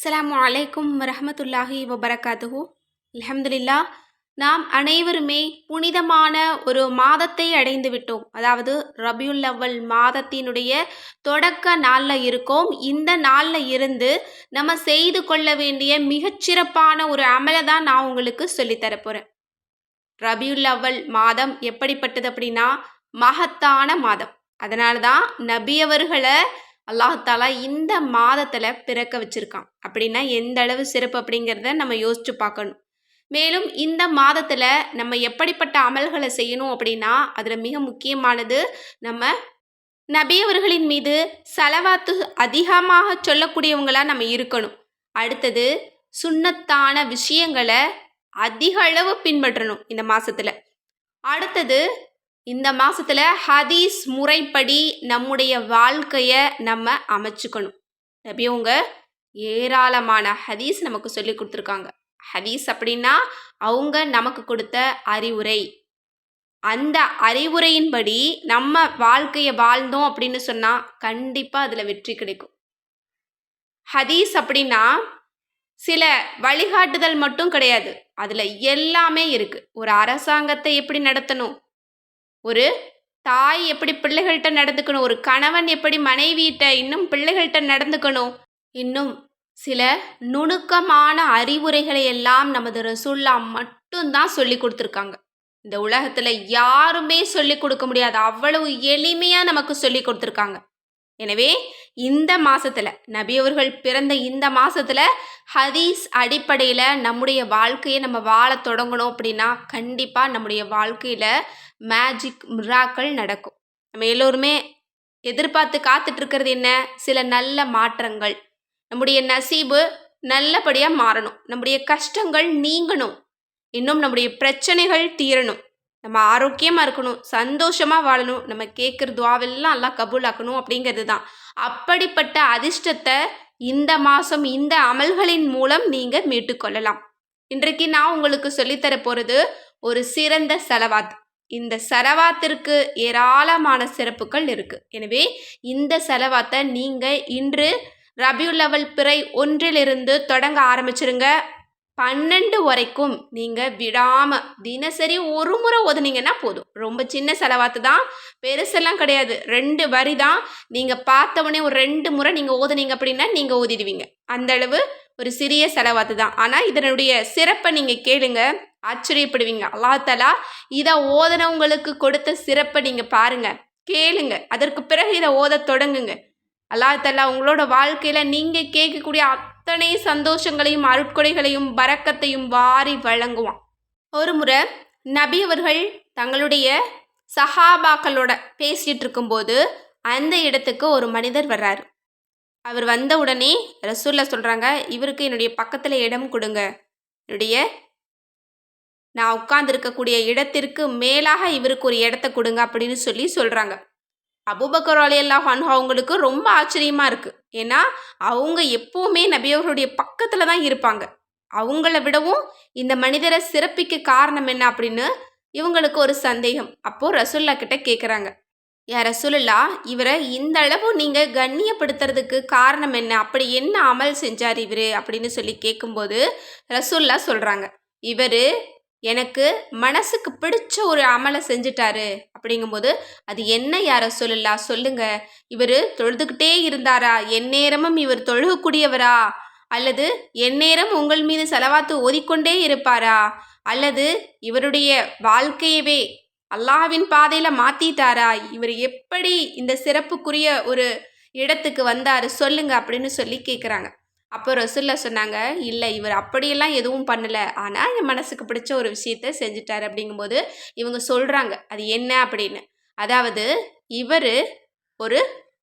அஸ்லாம் அலைக்கும் வரஹமத்துல்லாஹி வபரகாத்துஹு. அலமதுல்லா நாம் அனைவருமே புனிதமான ஒரு மாதத்தை அடைந்து விட்டோம். அதாவது ரபியுல் அவ்வல் மாதத்தினுடைய தொடக்க நாளில் இருக்கோம். இந்த நாளில் இருந்து நம்ம செய்து கொள்ள வேண்டிய மிகச்சிறப்பான ஒரு அமலை தான் நான் உங்களுக்கு சொல்லித்தரப்போகிறேன் ரபியுல் அவ்வல் மாதம் எப்படிப்பட்டது அப்படின்னா மகத்தான மாதம். அதனால தான் நபியவர்களை அல்லாஹாலா இந்த மாதத்தில் பிறக்க வச்சுருக்கான். அப்படின்னா எந்த அளவு சிறப்பு அப்படிங்கிறத நம்ம யோசித்து பார்க்கணும். மேலும் இந்த மாதத்தில் நம்ம எப்படிப்பட்ட அமல்களை செய்யணும் அப்படின்னா அதில் மிக முக்கியமானது நம்ம நபியவர்களின் மீது செலவாத்து அதிகமாக சொல்லக்கூடியவங்களாக நம்ம இருக்கணும். அடுத்தது சுண்ணத்தான விஷயங்களை அதிக அளவு பின்பற்றணும் இந்த மாதத்தில் அடுத்தது இந்த மாதத்தில் ஹதீஸ் முறைப்படி நம்முடைய வாழ்க்கையை நம்ம அமைச்சுக்கணும். நபியவங்க ஏராளமான ஹதீஸ் நமக்கு சொல்லி கொடுத்துருக்காங்க. ஹதீஸ் அப்படின்னா அவங்க நமக்கு கொடுத்த அறிவுரை. அந்த அறிவுரையின்படி நம்ம வாழ்க்கையை வாழ்ந்தோம் அப்படின்னு சொன்னால் கண்டிப்பாக அதில் வெற்றி கிடைக்கும். ஹதீஸ் அப்படின்னா சில வழிகாட்டுதல் மட்டும் கிடையாது. அதில் எல்லாமே இருக்குது ஒரு அரசாங்கத்தை எப்படி நடத்தணும்? ஒரு தாய் எப்படி பிள்ளைகள்கிட்ட நடந்துக்கணும் ஒரு கணவன் எப்படி மனைவியிட்ட இன்னும் பிள்ளைகள்கிட்ட நடந்துக்கணும் இன்னும் சில நுணுக்கமான அறிவுரைகளை எல்லாம் நமது ரசூல்லா மட்டும்தான் சொல்லி கொடுத்துருக்காங்க. இந்த உலகத்தில் யாருமே சொல்லி கொடுக்க முடியாது. அவ்வளவு எளிமையாக நமக்கு சொல்லி கொடுத்துருக்காங்க. எனவே இந்த மாதத்தில் நபியவர்கள் பிறந்த இந்த மாதத்தில் ஹதீஸ் அடிப்படையில் நம்முடைய வாழ்க்கையை நம்ம வாழ தொடங்கணும் அப்படின்னா கண்டிப்பாக நம்முடைய வாழ்க்கையில் மேஜிக் மிராக்கள் நடக்கும். நம்ம எல்லோருமே எதிர்பார்த்து காத்துட்ருக்கிறது என்ன? சில நல்ல மாற்றங்கள். நம்முடைய நசீபு நல்லபடியாக மாறணும். நம்முடைய கஷ்டங்கள் நீங்கணும். இன்னும் நம்முடைய பிரச்சனைகள் தீரணும். நம்ம ஆரோக்கியமாக இருக்கணும். சந்தோஷமாக வாழணும். நம்ம கேட்குற துவாவெல்லாம் எல்லாம் கபூலாக்கணும் அப்படிங்கிறது தான். அப்படிப்பட்ட அதிர்ஷ்டத்தை இந்த மாதம் இந்த அமல்களின் மூலம் நீங்கள் மீட்டுக்கொள்ளலாம். இன்றைக்கு நான் உங்களுக்கு சொல்லித்தர போகிறது ஒரு சிறந்த செலவாத். இந்த செலவாத்திற்கு ஏராளமான சிறப்புகள் இருக்குது எனவே இந்த செலவாத்தை நீங்கள் இன்று ரபியூ லெவல் பிறை ஒன்றிலிருந்து தொடங்க ஆரம்பிச்சிருங்க. பன்னெண்டு வரைக்கும் நீங்கள் விடாமல் தினசரி ஒரு முறை ஓதுனீங்கன்னா போதும். ரொம்ப சின்ன செலவாத்து தான் பெருசெல்லாம் கிடையாது. ரெண்டு வரி தான் நீங்கள் பார்த்தவொடனே ஒரு ரெண்டு முறை நீங்கள் ஓதுனீங்க அப்படின்னா நீங்கள் ஓதிடுவீங்க அந்தளவு ஒரு சிறிய செலவாத்து தான். ஆனால் இதனுடைய சிறப்பை நீங்கள் கேளுங்கள் ஆச்சரியப்படுவீங்க. அல்லாத்தலா இதை ஓதனவங்களுக்கு கொடுத்த சிறப்பை நீங்கள் பாருங்கள் கேளுங்க. அதற்கு பிறகு இதை ஓத தொடங்குங்க. அல்லாத்தல்லா உங்களோட வாழ்க்கையில் நீங்கள் கேட்கக்கூடிய அத்தனை சந்தோஷங்களையும் அருட்கொடைகளையும் பறக்கத்தையும் வாரி வழங்குவான். ஒரு முறை நபி அவர்கள் தங்களுடைய சஹாபாக்களோட பேசிகிட்டு இருக்கும்போது அந்த இடத்துக்கு ஒரு மனிதர் வர்றாரு. அவர் வந்த உடனே ரசூல்ல சொல்கிறாங்க இவருக்கு என்னுடைய பக்கத்தில் இடம் கொடுங்க. என்னுடைய நான் உட்கார்ந்துருக்கக்கூடிய இடத்திற்கு மேலாக இவருக்கு ஒரு இடத்த கொடுங்க அப்படின்னு சொல்லி சொல்கிறாங்க அபுபக்கர் அலி அல்லாஹ் அவங்களுக்கு ரொம்ப ஆச்சரியமாக இருக்குது ஏன்னா அவங்க எப்போவுமே நபியவர்களுடைய பக்கத்தில் தான் இருப்பாங்க. அவங்கள விடவும் இந்த மனிதரை சிறப்பிக்க காரணம் என்ன அப்படின்னு இவங்களுக்கு ஒரு சந்தேகம். அப்போது ரசுல்லா கிட்ட கேட்குறாங்க யா ரசூலுல்லா இவரை இந்த அளவு நீங்கள் கண்ணியப்படுத்துறதுக்கு காரணம் என்ன? அப்படி என்ன அமல் செஞ்சார் இவர்? அப்படின்னு சொல்லி கேட்கும்போது ரசூல்லா சொல்கிறாங்க இவர் எனக்கு மனசுக்கு பிடிச்ச ஒரு அமலை செஞ்சிட்டாரு. அப்படிங்கும்போது அது என்ன யார சொல்லலா? சொல்லுங்க. இவர் தொழுதுகிட்டே இருந்தாரா? எந்நேரமும் இவர் தொழுகக்கூடியவரா? அல்லது எந்நேரம் உங்கள் மீது செலவாத்து ஓதிக்கொண்டே இருப்பாரா? அல்லது இவருடைய வாழ்க்கையவே அல்லாவின் பாதையில் மாற்றிட்டாரா இவர் எப்படி இந்த சிறப்புக்குரிய ஒரு இடத்துக்கு வந்தார்? சொல்லுங்க அப்படின்னு சொல்லி கேட்குறாங்க அப்போ ரசுல்லா சொன்னாங்க இல்லை இவர் அப்படியெல்லாம் எதுவும் பண்ணலை. ஆனால் என் மனசுக்கு பிடிச்ச ஒரு விஷயத்த செஞ்சுட்டார். அப்படிங்கும்போது இவங்க சொல்கிறாங்க அது என்ன? அப்படின்னு. அதாவது இவர் ஒரு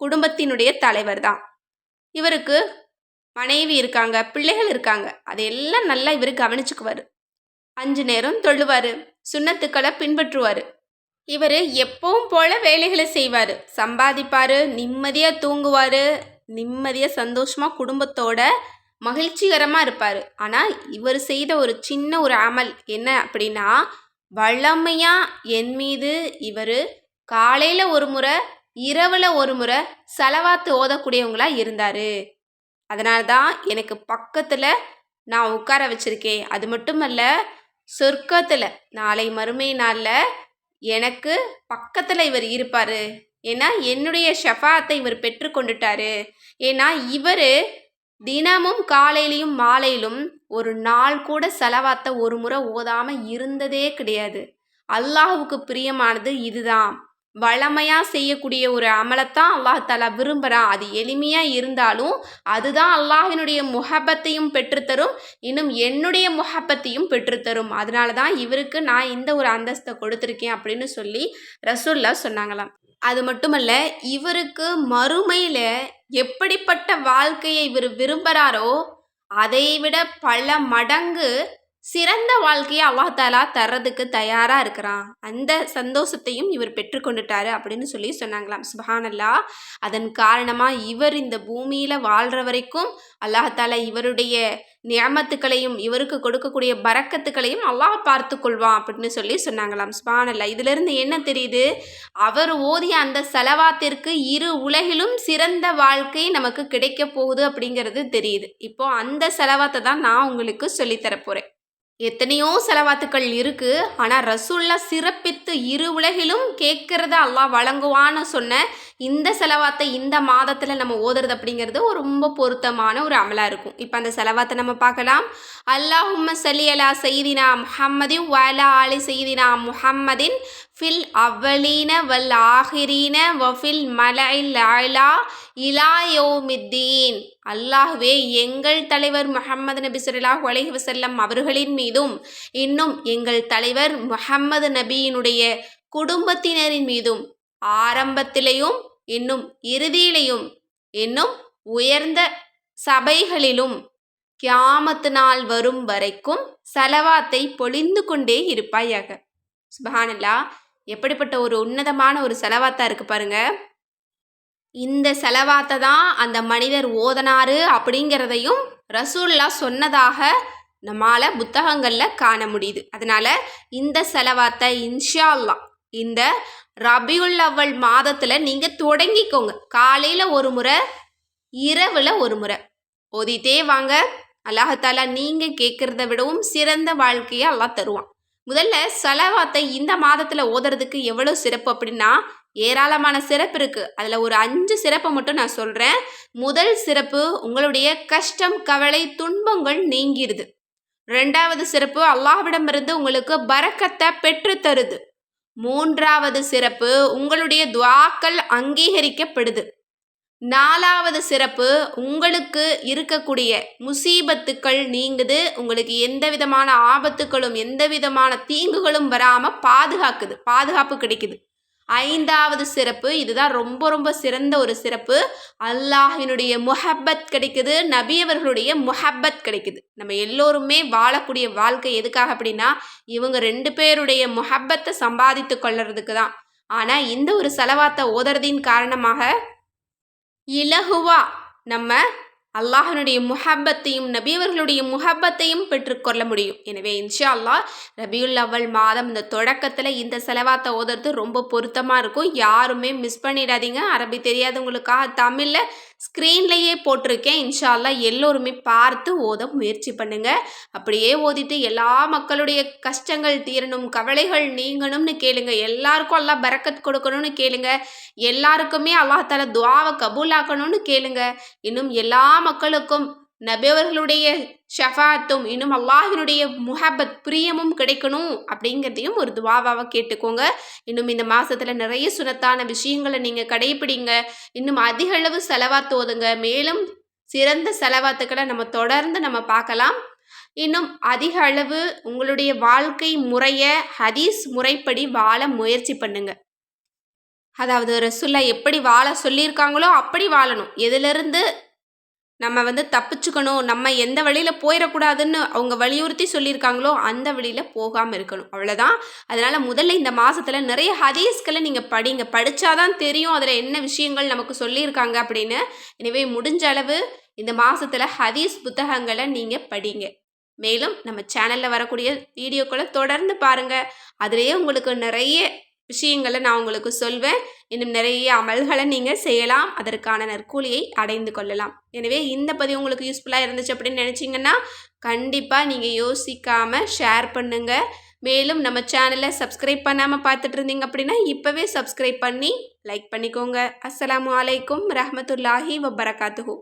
குடும்பத்தினுடைய தலைவர் தான். இவருக்கு மனைவி இருக்காங்க பிள்ளைகள் இருக்காங்க. அதையெல்லாம் நல்லா இவர் கவனிச்சுக்குவார். அஞ்சு நேரம் தொழுவார் சுண்ணத்துக்களை பின்பற்றுவார். இவர் எப்பவும் போல வேலைகளை செய்வார். சம்பாதிப்பார் நிம்மதியாக தூங்குவார். நிம்மதியாக சந்தோஷமாக குடும்பத்தோட மகிழ்ச்சிகரமாக இருப்பார். ஆனால் இவர் செய்த ஒரு சின்ன ஒரு அமல் என்ன அப்படின்னா வளமையாக என் மீது இவர் காலையில் ஒரு முறை இரவில் ஒரு முறை செலவாத்து ஓதக்கூடியவங்களாக இருந்தார். அதனால தான் எனக்கு பக்கத்தில் நான் உட்கார வச்சுருக்கேன். அது மட்டுமல்ல சொர்க்கத்தில் நாளை மறுமை நாளில் எனக்கு பக்கத்தில் இவர் இருப்பார். ஏன்னா என்னுடைய ஷஃபாத்தை இவர் பெற்றுக்கொண்டுட்டாரு ஏன்னா இவர் தினமும் காலையிலையும் மாலையிலும் ஒரு நாள் கூட செலவாத்த ஒரு முறை ஓதாமல் இருந்ததே கிடையாது. அல்லாஹுவுக்கு பிரியமானது இதுதான். வளமையாக செய்யக்கூடிய ஒரு அமலத்தான் அல்லாஹாலா விரும்புகிறான் அது எளிமையாக இருந்தாலும் அதுதான் அல்லாஹினுடைய முகப்பத்தையும் பெற்றுத்தரும் இன்னும் என்னுடைய முகப்பத்தையும் பெற்றுத்தரும். அதனால தான் இவருக்கு நான் இந்த ஒரு அந்தஸ்தை கொடுத்துருக்கேன் அப்படின்னு சொல்லி ரசூல்லா சொன்னாங்களாம். அது மட்டுமல்ல இவருக்கு மறுமையில் எப்படிப்பட்ட வாழ்க்கையை இவர் விரும்புகிறாரோ அதை விட பல மடங்கு சிறந்த வாழ்க்கையை அல்லாஹாலா தர்றதுக்கு தயாராக இருக்கிறான். அந்த சந்தோஷத்தையும் இவர் பெற்றுக்கொண்டுட்டாரு அப்படின்னு சொல்லி சொன்னாங்களாம். சுபஹானல்லா அதன் காரணமாக இவர் இந்த பூமியில் வாழ்கிற வரைக்கும் அல்லாஹாலா இவருடைய நியமத்துக்களையும் இவருக்கு கொடுக்கக்கூடிய பறக்கத்துக்களையும் அல்லாஹ் பார்த்து கொள்வான் அப்படின்னு சொல்லி சொன்னாங்களாம். சுபானல்லா இதிலிருந்து என்ன தெரியுது? அவர் ஓதிய அந்த செலவாத்திற்கு இரு உலகிலும் சிறந்த வாழ்க்கை நமக்கு கிடைக்க போகுது அப்படிங்கிறது தெரியுது. இப்போ அந்த செலவாத்தை தான் நான் உங்களுக்கு சொல்லித்தரப்போகிறேன் எத்தனையோ செலவாத்துக்கள் இருக்கு. ஆனால் ரசூல்லா சிறப்பித்து இரு உலகிலும் கேட்கறத அல்லாஹ் வழங்குவான்னு சொன்ன இந்த செலவாத்தை இந்த மாதத்தில் நம்ம ஓதுறது அப்படிங்கிறது ஒரு ரொம்ப பொருத்தமான ஒரு அமலாக இருக்கும். இப்போ அந்த செலவாத்தை நம்ம பார்க்கலாம். அல்லாஹும்ம சலி அலா செய்தினா முஹம்மதி வலா அலி செய்தினா முஹம்மதின் ஃபில் அவ்வலீன வல் ஆஹிரீன வஃபில் மலைல் ஆலா இலாயோமித்தீன் அல்லாஹ்வே எங்கள் தலைவர் முஹம்மது நபி சொல்லாஹ் அலைஹி வசல்லம் அவர்களின் மீதும் இன்னும் எங்கள் தலைவர் முஹம்மது நபியினுடைய குடும்பத்தினரின் மீதும் ஆரம்பத்திலையும் இன்னும் இறுதியிலையும் இன்னும் உயர்ந்த சபைகளிலும் கியாமத்து நாள் வரும் வரைக்கும் செலவாத்தை பொழிந்து கொண்டே இருப்பாயாக. சுபஹானல்லா எப்படிப்பட்ட ஒரு உன்னதமான ஒரு செலவாத்தா இருக்கு பாருங்க. இந்த செலவாத்தை தான் அந்த மனிதர் ஓதனாரு அப்படிங்கிறதையும் ரசூல்லா சொன்னதாக நம்மால் புத்தகங்களில் காண முடியுது. அதனால் இந்த செலவாத்தை இன்ஷா அல்லா இந்த ரபியுல் அவ்வல் மாதத்தில் நீங்கள் தொடங்கிக்கோங்க. காலையில் ஒரு முறை இரவில் ஒரு முறை. ஓதிட்டே வாங்க. அல்லாஹாலா நீங்கள் கேட்குறத விடவும் சிறந்த வாழ்க்கையை அல்லா தருவான். முதல்ல செலவாத்தை இந்த மாதத்தில் ஓதுறதுக்கு எவ்வளோ சிறப்பு அப்படின்னா ஏராளமான சிறப்பு இருக்குது அதில் ஒரு அஞ்சு சிறப்பை மட்டும் நான் சொல்கிறேன் முதல் சிறப்பு உங்களுடைய கஷ்டம் கவலை துன்பங்கள் நீங்கிடுது. ரெண்டாவது சிறப்பு அல்லாஹ்விடமிருந்து உங்களுக்கு பறக்கத்தை பெற்று தருது. மூன்றாவது சிறப்பு உங்களுடைய துவாக்கள் அங்கீகரிக்கப்படுது. நாலாவது சிறப்பு உங்களுக்கு இருக்கக்கூடிய முசீபத்துக்கள் நீங்குது. உங்களுக்கு எந்த விதமான ஆபத்துக்களும் எந்த விதமான தீங்குகளும் வராமல் பாதுகாக்குது. பாதுகாப்பு கிடைக்குது. ஐந்தாவது சிறப்பு இதுதான் ரொம்ப ரொம்ப சிறந்த ஒரு சிறப்பு. அல்லாஹினுடைய முஹப்பத் கிடைக்குது. நபியவர்களுடைய முஹப்பத் கிடைக்குது. நம்ம எல்லோருமே வாழக்கூடிய வாழ்க்கை எதுக்காக அப்படின்னா இவங்க ரெண்டு பேருடைய முஹப்பத்தை சம்பாதித்து கொள்ளுறதுக்கு தான். ஆனால் இந்த ஒரு செலவாத்தை ஓதுறதின் காரணமாக இலகுவா நம்ம அல்லாஹனுடைய முஹப்பத்தையும் நபியவர்களுடைய முஹப்பத்தையும் பெற்றுக்கொள்ள முடியும். எனவே இன்ஷா அல்லாஹ் ரபியுல் அவள் மாதம் இந்த தொடக்கத்தில் இந்த செலவாத்தை ஓதுறது ரொம்ப பொருத்தமாக இருக்கும். யாருமே மிஸ் பண்ணிடாதீங்க. அரபி தெரியாதவங்களுக்காக தமிழில் ஸ்க்ரீன்லேயே போட்டிருக்கேன். இன்ஷால்லா எல்லோருமே பார்த்து ஓத முயற்சி பண்ணுங்கள் அப்படியே ஓதிட்டு எல்லா மக்களுடைய கஷ்டங்கள் தீரணும் கவலைகள் நீங்கணும்னு கேளுங்க. எல்லாருக்கும் அல்லா பரக்கத் கொடுக்கணும்னு கேளுங்க. எல்லாருக்குமே அல்லாஹால துவாவை கபூலாக்கணும்னு கேளுங்க. இன்னும் எல்லா மக்களுக்கும் நபியவர்களுடைய ஷஃபாத்தும் இன்னும் அல்லாஹினுடைய முஹப்பத் பிரியமும் கிடைக்கணும் அப்படிங்கிறதையும் ஒரு துவாவாக கேட்டுக்கோங்க. இன்னும் இந்த மாதத்தில் நிறைய சுனத்தான விஷயங்களை நீங்கள் கடைப்பிடிங்க இன்னும் அதிக அளவு செலவாத்து ஓதுங்க. மேலும் சிறந்த செலவாத்துக்களை நம்ம தொடர்ந்து நம்ம பார்க்கலாம். இன்னும் அதிக அளவு உங்களுடைய வாழ்க்கை முறையை ஹதீஸ் முறைப்படி வாழ முயற்சி பண்ணுங்க. அதாவது ரசுல்லா எப்படி வாழ சொல்லியிருக்காங்களோ அப்படி வாழணும். எதிலிருந்து நம்ம வந்து தப்பிச்சுக்கணும் நம்ம எந்த வழியில் போயிடக்கூடாதுன்னு அவங்க வலியுறுத்தி சொல்லியிருக்காங்களோ அந்த வழியில் போகாமல் இருக்கணும். அவ்வளோதான் அதனால் முதல்ல இந்த மாதத்தில் நிறைய ஹதீஸ்களை நீங்கள் படிங்க. படித்தாதான் தெரியும் அதில் என்ன விஷயங்கள் நமக்கு சொல்லியிருக்காங்க அப்படின்னு. எனவே முடிஞ்ச அளவு இந்த மாதத்தில் ஹதீஸ் புத்தகங்களை நீங்கள் படிங்க. மேலும் நம்ம சேனலில் வரக்கூடிய வீடியோக்களை தொடர்ந்து பாருங்கள் அதிலேயே உங்களுக்கு நிறைய விஷயங்களை நான் உங்களுக்கு சொல்வேன். இன்னும் நிறைய அமல்களை நீங்கள் செய்யலாம். அதற்கான நற்கூலியை அடைந்து கொள்ளலாம். எனவே இந்த பதிவு உங்களுக்கு யூஸ்ஃபுல்லாக இருந்துச்சு அப்படின்னு நினச்சிங்கன்னா கண்டிப்பாக நீங்கள் யோசிக்காமல் ஷேர் பண்ணுங்கள் மேலும் நம்ம சேனலை சப்ஸ்கிரைப் பண்ணாமல் பார்த்துட்டு இருந்தீங்க அப்படின்னா இப்போவே சப்ஸ்கிரைப் பண்ணி லைக் பண்ணிக்கோங்க. அஸ்ஸலாமு அலைக்கும் ரஹமத்துல்லாஹி வபரகாத்துஹூ.